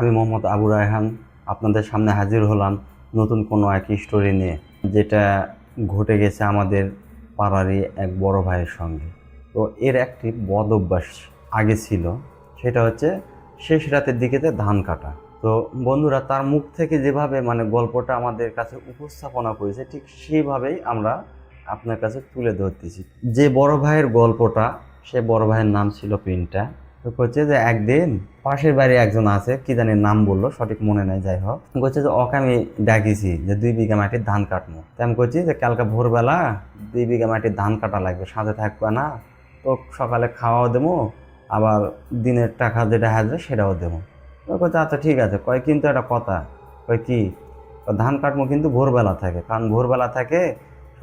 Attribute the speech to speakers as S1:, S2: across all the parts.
S1: আমি মোহাম্মদ আবু রায়হান, আপনাদের সামনে হাজির হলাম নতুন কোনো এক স্টোরি নিয়ে, যেটা ঘটে গেছে আমাদের পাড়ারই এক বড় ভাইয়ের সঙ্গে। তো এর একটি বদ অভ্যাস আগে ছিল, সেটা হচ্ছে শেষ রাতের দিকেতে ধান কাটা। তো বন্ধুরা, তার মুখ থেকে যেভাবে মানে গল্পটা আমাদের কাছে উপস্থাপনা করেছে, ঠিক সেইভাবেই আমরা আপনার কাছে তুলে ধরতেছি। যে বড় ভাইয়ের গল্পটা, সে বড় ভাইয়ের নাম ছিল পিনটা তো হচ্ছে যে একদিন পাশের বাড়ি একজন আছে, কি জানি নাম বলল, সঠিক মনে নাই, যাই হোক। বলছে যে, ওকে, আমি ডাকিছি যে দুই বিঘা মাটির ধান কাটবো। তাই আমি করছি যে, কালকে ভোরবেলা দুই বিঘা মাটির ধান কাটা লাগবে, সাথে থাকবে না, তো সকালে খাওয়াও দেবো, আবার দিনের টাকা যেটা হাজবে সেটাও দেবো। তো কচ্ছে আচ্ছা ঠিক আছে। কয়, কিন্তু একটা কথা। কয়, কি? ধান কাটবো কিন্তু ভোরবেলা থাকে, কারণ ভোরবেলা থাকে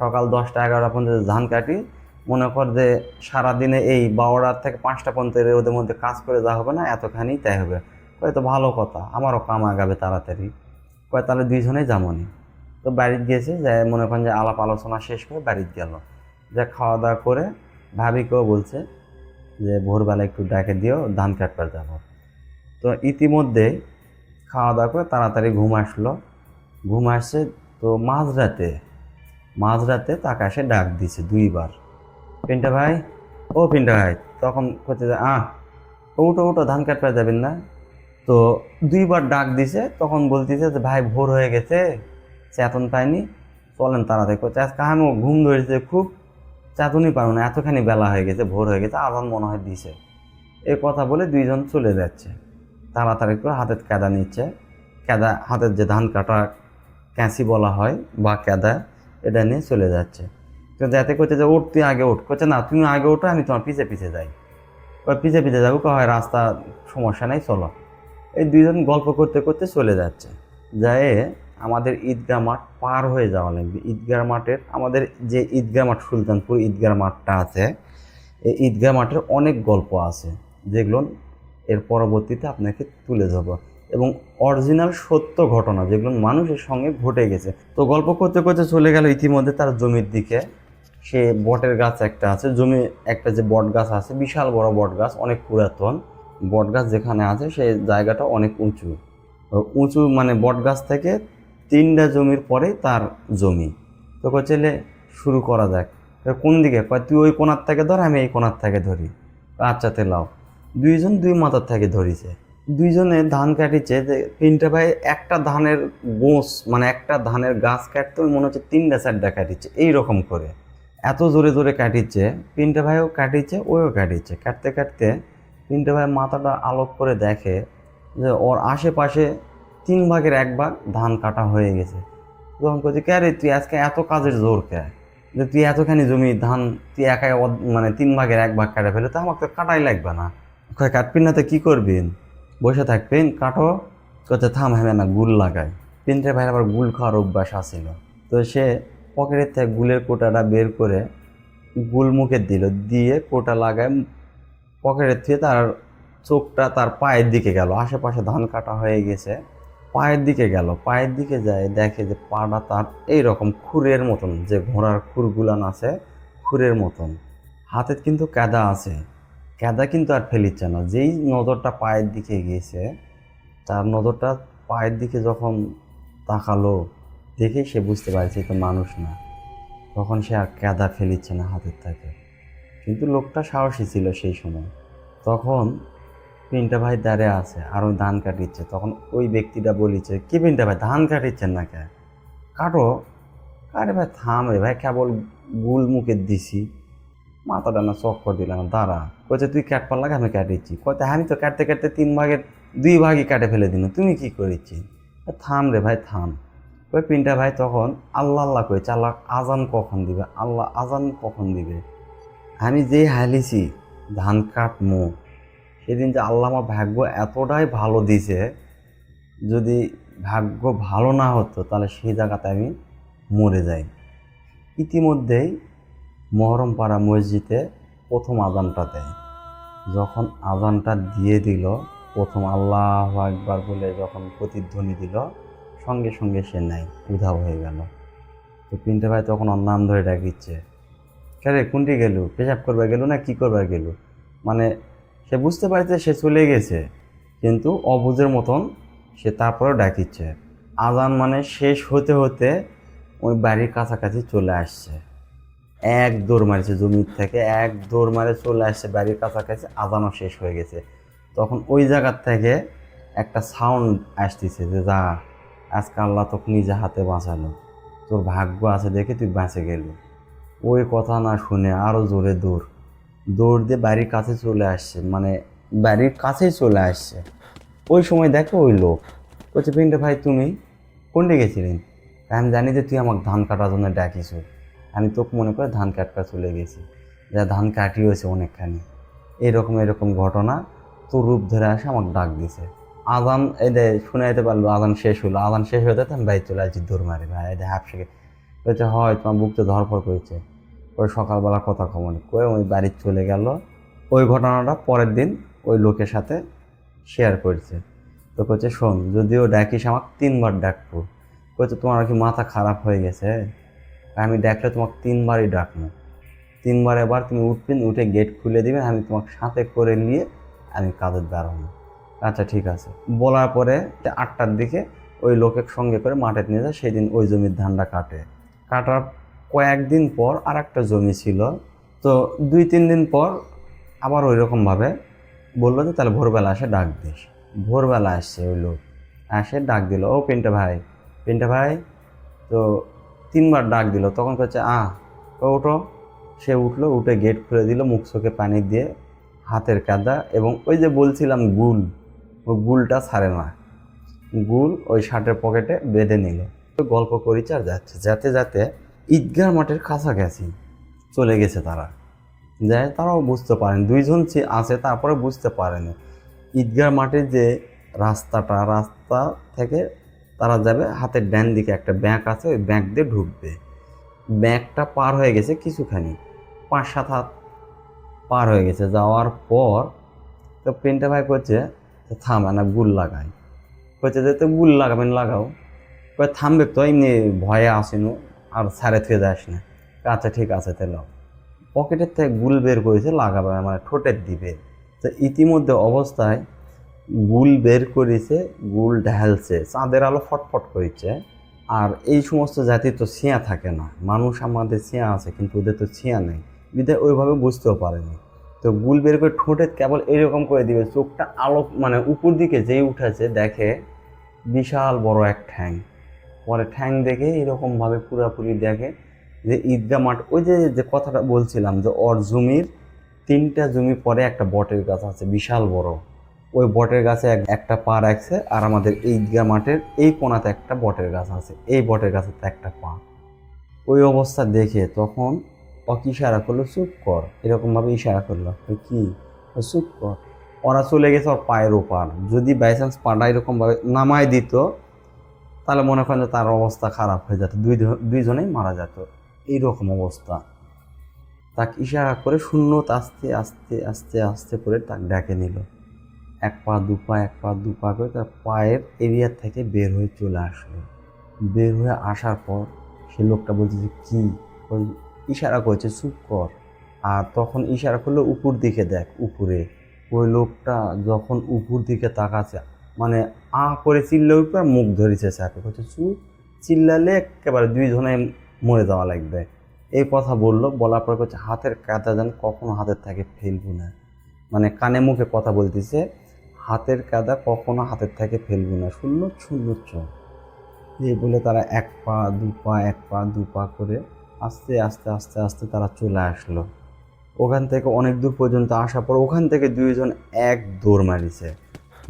S1: সকাল দশটা এগারোটা পর্যন্ত ধান কাটি মনে কর যে সারাদিনে এই বারোটার থেকে পাঁচটা পর্যন্ত ওদের মধ্যে কাজ করে যা হবে না, এতখানি তাই হবে। কয় তো ভালো কথা, আমারও কাম আগাবে তাড়াতাড়ি। কয় তাহলে দুইজনেই যামনি তো বাড়িতে গিয়েছে, যে মনে করেন যে আলাপ আলোচনা শেষ করে বাড়িতে গেল। যে খাওয়া দাওয়া করে ভাবিকেও বলছে যে ভোরবেলা একটু ডাকে দিও, ধান কাটবার যাব। তো ইতিমধ্যে খাওয়া দাওয়া করে তাড়াতাড়ি ঘুম আসলো। ঘুম আসছে তো মাঝরাতে মাঝরাতে তাকে এসে ডাক দিছে দুইবার। পিন্টা ভাই? ও পিন্টা ভাই, তখন করতে যে, আহ উঠো উঠো ধান কাটতে যাবেন না। তো দুইবার ডাক দিছে, তখন বলতেছে যে, ভাই, ভোর হয়ে গেছে, চেতন পায়নি চলেন তাড়াতাড়ি করছে আজকে আমি ঘুম ধরেছে খুব, চেতনই পারো না, এতখানি বেলা হয়ে গেছে, ভোর হয়ে গেছে, আজান মনে হয় দিছে। এ কথা বলে দুইজন চলে যাচ্ছে। তাড়াতাড়ি করে হাতের কেদা নিচ্ছে। কেদা হাতের যে ধান কাটা ক্যাঁচি বলা হয়, বা কেদা এটা নিয়ে চলে যাচ্ছে। তো যাতে করছে যে, উঠ, তুই আগে উঠ। করছে না তুমি আগে ওঠো আমি তোমার পিছে পিছে যাই। ওই পিছে পিছে যাব? হয়, রাস্তা সমস্যা নেই, চলো। এই দুইজন গল্প করতে করতে চলে যাচ্ছে। যায় আমাদের ঈদগাহ মাঠ পার হয়ে যাওয়া লাগবে। ঈদগাহ মাঠের, আমাদের যে ঈদগাহ মাঠ, সুলতানপুর ঈদগাহ মাঠটা আছে, এই ঈদগাহ মাঠের অনেক গল্প আছে। যেগুলো এর পরবর্তীতে আপনাকে তুলে ধরবো। এবং অরিজিনাল সত্য ঘটনা যেগুলো মানুষের সঙ্গে ঘটে গেছে। তো গল্প করতে করতে চলে গেল ইতিমধ্যে তার জমির দিকে। সে বটের গাছ একটা আছে, জমি একটা যে বট গাছ আছে, বিশাল বড় বট গাছ, অনেক পুরাতন। বট গাছ যেখানে আছে, সেই জায়গাটা অনেক উঁচু। উঁচু মানে বট গাছ থেকে তিনটা জমির পরে তার জমি। তো কচেলে শুরু করা যাক। কোন দিকে? তুই ওই কোনার থেকে ধর, আমি এই কোনার থেকে ধরি। আচ্ছা লাও। দুইজন দুই মাথার থেকে ধরিছে। দুইজনে ধান কাটিছে, যে তিনটা ভাই একটা ধানের গোঁস মানে একটা ধানের গাছ কাটতে মনে হচ্ছে তিনটা চারটা কাটিচ্ছে এই রকম করে। এত জোরে জোরে কাটিচ্ছে, তিনটা ভাইও কাটিচ্ছে, ওইও কাটিচ্ছে। কাটতে কাটতে তিনটে ভাই মাথাটা আলোক করে দেখে যে ওর আশেপাশে তিন ভাগের এক ভাগ ধান কাটা হয়ে গেছে। তখন করছে কে রে তুই আজকে এত কাজের জোর কে? যে তুই এতখানি জমি ধান তুই একাই মানে তিন ভাগের এক ভাগ কাটা ফেলে, তো আমাকে তো কাটাই লাগবে না। কয় কাটপিন না তো কী করবেন বসে থাকবেন কাটো। করছে থাম হেবে না গুল লাগায় তিনটে ভাইয়ের আবার গুল খাওয়ার অভ্যাস আসছিল তো সে পকেটের থেকে গুলের কোটাটা বের করে গুল মুখে দিল, দিয়ে কোটা লাগায় পকেটের থেকে তার চোখটা তার পায়ের দিকে গেল। আশেপাশে ধান কাটা হয়ে গেছে, পায়ের দিকে গেল। পায়ের দিকে যায়, দেখে যে পাটা তার এইরকম খুরের মতন, যে ঘোড়ার খুরগুলান আছে, খুরের মতন। হাতে কিন্তু কাদা আছে, কাদা কিন্তু আর ফেলিচ্ছে না। যেই নজরটা পায়ের দিকে গিয়েছে, তার নজরটা পায়ের দিকে যখন তাকালো দেখে সে বুঝতে পারছে তো মানুষ না। তখন সে আর কাদা ফেলিচ্ছে না হাতের থেকে কিন্তু লোকটা সাহসী ছিল সেই সময়। তখন পিনটা ভাই দাঁড়িয়ে আছে আর ওই ধান কাটিচ্ছে। তখন ওই ব্যক্তিটা বলিছে, কি পিনটা ভাই, ধান কাটিচ্ছেন না কে কাটো। আরে ভাই, থাম রে ভাই, কেবল গুল মুখে দিছি। মাথাটা না চক্কর দিলাম দাঁড়া। কইছে, তুই কাটপার লাগে আমি কাটিচ্ছি। কইতে আমি তো কাটতে কাটতে তিন ভাগের দুই ভাগই কাটে ফেলে দিন তুমি কি করেছি? থাম রে ভাই, থাম। ওই পিনটা ভাই তখন, আল্লাহ আল্লাহ কইছে আল্লাহ আজান কখন দিবে? আল্লাহ আজান কখন দিবে? আমি যেই হালিছি ধান কাটমো। সেদিন যে আল্লাহ আমার ভাগ্য এতটাই ভালো দিছে, যদি ভাগ্য ভালো না হতো, তাহলে সেই জায়গাতে আমি মরে যাই। ইতিমধ্যেই মহরমপাড়া মসজিদে প্রথম আজানটা দেয়। যখন আজানটা দিয়ে দিল, প্রথম আল্লাহ একবার বলে যখন প্রতিধ্বনি দিল সঙ্গে সঙ্গে সে নেয় উধাও হয়ে গেল। তো পিন্টে ভাই তখন ওর নাম ধরে ডাকিচ্ছে। কে কোনটি গেল? পেশাব করবার গেল না কি করবার গেল? মানে সে বুঝতে পারছে সে চলে গেছে, কিন্তু অবুঝের মতন সে তারপরেও ডাকিচ্ছে। আজান মানে শেষ হতে হতে ওই বাড়ির কাছাকাছি চলে আসছে। এক দৌড় মারছে জমির থেকে, এক দৌড় মারে চলে আসছে বাড়ির কাছাকাছি, আজানও শেষ হয়ে গেছে। তখন ওই জায়গার থেকে একটা সাউন্ড আসতেছে যে যা আজকে আল্লাহ তোকে নিজে হাতে বাঁচালো। তোর ভাগ্য আছে দেখে তুই বাঁচে গেলি। ওই কথা না শুনে আরও জোরে দৌড়। দৌড় দিয়ে বাড়ির কাছে চলে আসছে মানে বাড়ির কাছেই চলে আসছে। ওই সময় দেখো ওই লোক। বলছে, পিন্টে ভাই, তুমি কোনটে গেছিলেন আমি জানি যে তুই আমাকে ধান কাটার জন্য ডাকিস। আমি তোকে মনে করে ধান কাটকা চলে গেছি। যা ধান কাটিয়েছে অনেকখানি। এরকম এরকম ঘটনা তোর রূপ ধরে আসে আমাকে ডাক দিছে আজান, এই দে শুনে যেতে পারল, আজান শেষ হলো। আজান শেষ হতে আমি বাড়ি চলে আসছি দৌড় মারি। ভাই, এই দে হাফসে বলছে, হয়, তোমার বুকতে ধরপড় করেছে। ওই সকালবেলা কথা খবর কয়ে ওই বাড়ির চলে গেল। ওই ঘটনাটা পরের দিন ওই লোকের সাথে শেয়ার করছে। তো কচ্ছে শোন, যদিও ডাকিস আমাকে, তিনবার ডাকবো। কচ্ছে তোমার কি মাথা খারাপ হয়ে গেছে। আমি ডাকলে তোমাকে তিনবারই ডাকবো। তিনবার এবার তুমি উঠবেন উঠে গেট খুলে দিবেন আমি তোমাকে সাথে করে নিয়ে আমি কাজের দাঁড়াবো। আচ্ছা ঠিক আছে। বলার পরে আটটার দিকে ওই লোকের সঙ্গে করে মাঠে নিয়ে যায়, সেদিন ওই জমির ধানটা কাটে। কাটার কয়েকদিন পর আর একটা জমি ছিল। তো দুই, তিন দিন পর আবার ওই রকমভাবে বলল যে, তাহলে ভোরবেলা আসে ডাক দিস। ভোরবেলা আসছে ওই লোক। আসে ডাক দিল, ও পিন্টে ভাই পিন্টে ভাই। তো তিনবার ডাক দিল, তখন হচ্ছে আ ও ওঠো। সে উঠল, উঠে গেট খুলে দিল, মুখ চোখে পানি দিয়ে হাতের কাদা এবং ওই যে বলছিলাম, গুল। ওই গুলটা ছাড়ে না। গুল ওই শার্টের পকেটে বেঁধে নিল। গল্প আর যাচ্ছে যাতে যাতে ঈদগাহ মাঠের কাছাকাছি চলে গেছে তারা। যায় তারাও বুঝতে পারেন। দুইজন আছে, তারপরে বুঝতে পারেনি। ঈদগাহ মাঠের যে রাস্তাটা, রাস্তা থেকে তারা যাবে হাতের ডান দিকে একটা ব্যাংক আছে, ওই ব্যাংক দিয়ে ঢুকবে। ব্যাংকটা পার হয়ে গেছে কিছুখানি। পাঁচ সাত হাত পার হয়ে গেছে। যাওয়ার পর তো পেনটা ভাই করছে থাম না গুল লাগাই। করছে যে, তো গুল লাগাবেন, লাগাও। কয়ে থামবে তো, এমনি ভয়ে আসেনু, আর সারে থেকে যাস না আচ্ছা ঠিক আছে, তাহলে পকেটের থেকে গুল বের করেছে, লাগাবে মানে ঠোঁটের দিবে তো ইতিমধ্যে অবস্থায় গুল বের করেছে গুল ঢালছে, চাঁদের আলো ফটফট করেছে। আর এই সমস্ত জাতি তো ছিঁয়া থাকে না। মানুষ আমাদের ছিঁয়া আছে, কিন্তু ওদের তো ছিঁয়া নেই। বিধায় ওইভাবে বুঝতেও পারেনি। তো গুল বের করে ঠোঁটে কেবল এরকম করে দিবে, চোখটা আলো মানে উপর দিকে যেই উঠেছে দেখে বিশাল বড় এক ঠ্যাং। পরে ঠ্যাং দেখে এরকমভাবে পুরাপুরি দেখে যে ঈদগাহ মাঠ, ওই যে যে কথাটা বলছিলাম যে ওর জমির তিনটা জমি পরে একটা বটের গাছ আছে, বিশাল বড়। ওই বটের গাছে এক- একটা পা রাখছে আর আমাদের এই ঈদগাহ মাঠের এই কোনাতে একটা বটের গাছ আছে, এই বটের গাছে একটা পা। ওই অবস্থা দেখে তখন অক ইশারা করল, চুপ কর। এরকমভাবে ইশারা করল। কি? চুপ কর। ওরা চলে গেছে ওর পায়ের ওপার। যদি বাই চান্স পাটা এরকমভাবে নামায় দিত, তাহলে মনে করেন যে তার অবস্থা খারাপ হয়ে যেত। দুই দুইজনেই মারা যেত। এইরকম অবস্থা। তাকে ইশারা করে শূন্যত আস্তে আস্তে আস্তে আস্তে করে তাকে ডেকে নিল। এক পা, দু পা, এক পা, দু পা করে তার পায়ের এরিয়ার থেকে বের হয়ে চলে আসলো। বের হয়ে আসার পর সে লোকটা বলছে যে, কী? ওই ইশারা করছে, চুপ কর। আর তখন ইশারা করল, উপর দিকে দেখ, উপরে। ওই লোকটা যখন উপর দিকে তাকাচ্ছে মানে আ করে চিল্লে উপর মুখ ধরেছে চাপে করছে চুপ? চিল্লালে একেবারে দুইজনে মরে যাওয়া লাগবে। এই কথা বলল, বলার পর করছে হাতের কাদা যেন কখনো হাতের থেকে ফেলব না। মানে কানে মুখে কথা বলতেছে, হাতের কাদা কখনো হাতের থেকে ফেলব না। শূন্য শূন্য চোখ। এই বলে তারা এক পা, দু পা, এক পা, দু পা করে আস্তে আস্তে আস্তে আস্তে তারা চলে আসলো। ওখান থেকে অনেক দূর পর্যন্ত আসার পর ওখান থেকে দুইজন এক দৌড় মারিছে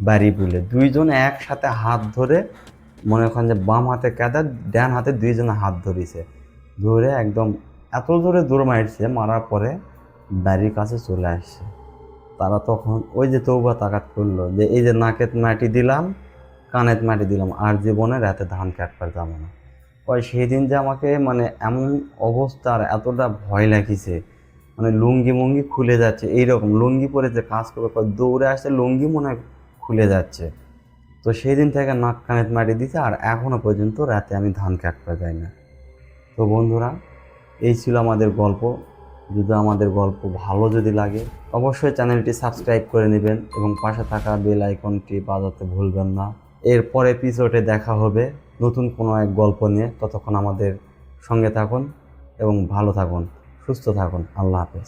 S1: বাড়ি বুলে দুইজন একসাথে হাত ধরে মনে করেন যে বাম হাতে কাদা, ডান হাতে দুইজনে হাত ধরেছে। ধরে একদম এত জোরে দৌড় মারছে, মারার পরে বাড়ির কাছে চলে আসছে। তারা তখন ওই যে তৌবা তাকাত করল যে, এই যে নাকেত মাটি দিলাম, কানের মাটি দিলাম, আর জীবনে রাতে ধান কাটবার যাব না। ওই সেই দিন যে আমাকে মানে এমন অবস্থার এতটা ভয় লাগিছে মানে লুঙ্গি মুঙ্গি খুলে যাচ্ছে, এইরকম লুঙ্গি পরে যে কাজ করবে দৌড়ে আসছে, লুঙ্গি মনে হয় খুলে যাচ্ছে। তো সেই দিন থেকে নাক কানেত মাটি দিছে আর এখনও পর্যন্ত রাতে আমি ধান কাটতে যাই না। তো বন্ধুরা, এই ছিল আমাদের গল্প। যদি আমাদের গল্প ভালো যদি লাগে, অবশ্যই চ্যানেলটি সাবস্ক্রাইব করে নেবেন এবং পাশে থাকা বেল আইকনটি বাজাতে ভুলবেন না। এর পরে এপিসোডে দেখা হবে। নতুন কোনো এক গল্প নিয়ে ততক্ষণ আমাদের সঙ্গে থাকুন এবং ভালো থাকুন, সুস্থ থাকুন। আল্লাহ হাফেজ।